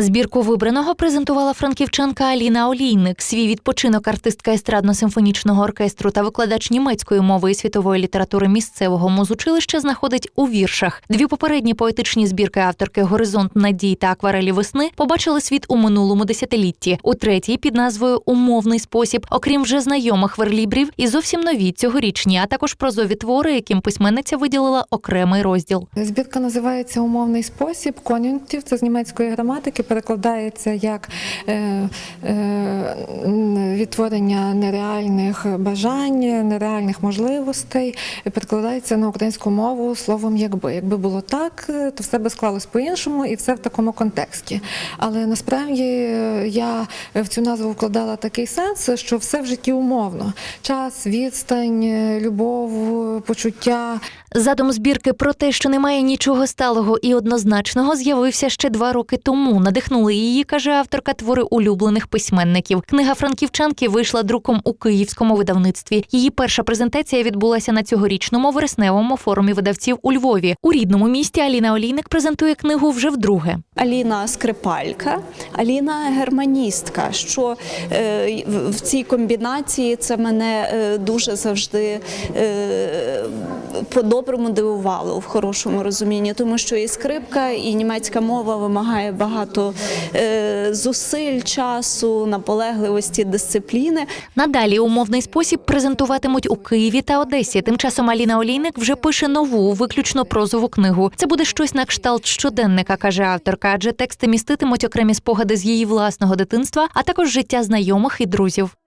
Збірку вибраного презентувала франківчанка Аліна Олійник. Свій відпочинок артистка естрадно-симфонічного оркестру та викладач німецької мови і світової літератури місцевого музучилища знаходить у віршах. Дві попередні поетичні збірки авторки Горизонт надій та акварелі весни побачили світ у минулому десятилітті. У третій під назвою Умовний спосіб, окрім вже знайомих верлібрів, і зовсім нові цьогорічні, а також прозові твори, яким письменниця виділила окремий розділ. Збірка називається Умовний спосіб. Кон'юнктив це з німецької граматики перекладається як е, е, відтворення нереальних бажань, нереальних можливостей. Перекладається на українську мову словом якби. Якби було так, то все би склалось по-іншому і все в такому контексті. Але насправді е, я в цю назву вкладала такий сенс, що все в житті умовно: час, відстань, любов, почуття. Задум збірки про те, що немає нічого сталого і однозначного, з'явився ще два роки тому. Надихнули її, каже авторка, твори улюблених письменників. Книга франківчанки вийшла друком у київському видавництві. Її перша презентація відбулася на цьогорічному вересневому форумі видавців у Львові. У рідному місті Аліна Олійник презентує книгу вже вдруге. Аліна скрипалька, Аліна германістка. Що е, в- цій комбінації це мене е, дуже завжди е, по-доброму дивувало в хорошому розумінні, тому що і скрипка, і німецька мова вимагає багато е, зусиль, часу, наполегливості, дисципліни. Надалі умовний спосіб презентуватимуть у Києві та Одесі. Тим часом Аліна Олійник вже пише нову, виключно прозову книгу. Це буде щось на кшталт щоденника, каже авторка, адже тексти міститимуть окремі спогади з її власного дитинства, а також життя знайомих і друзів.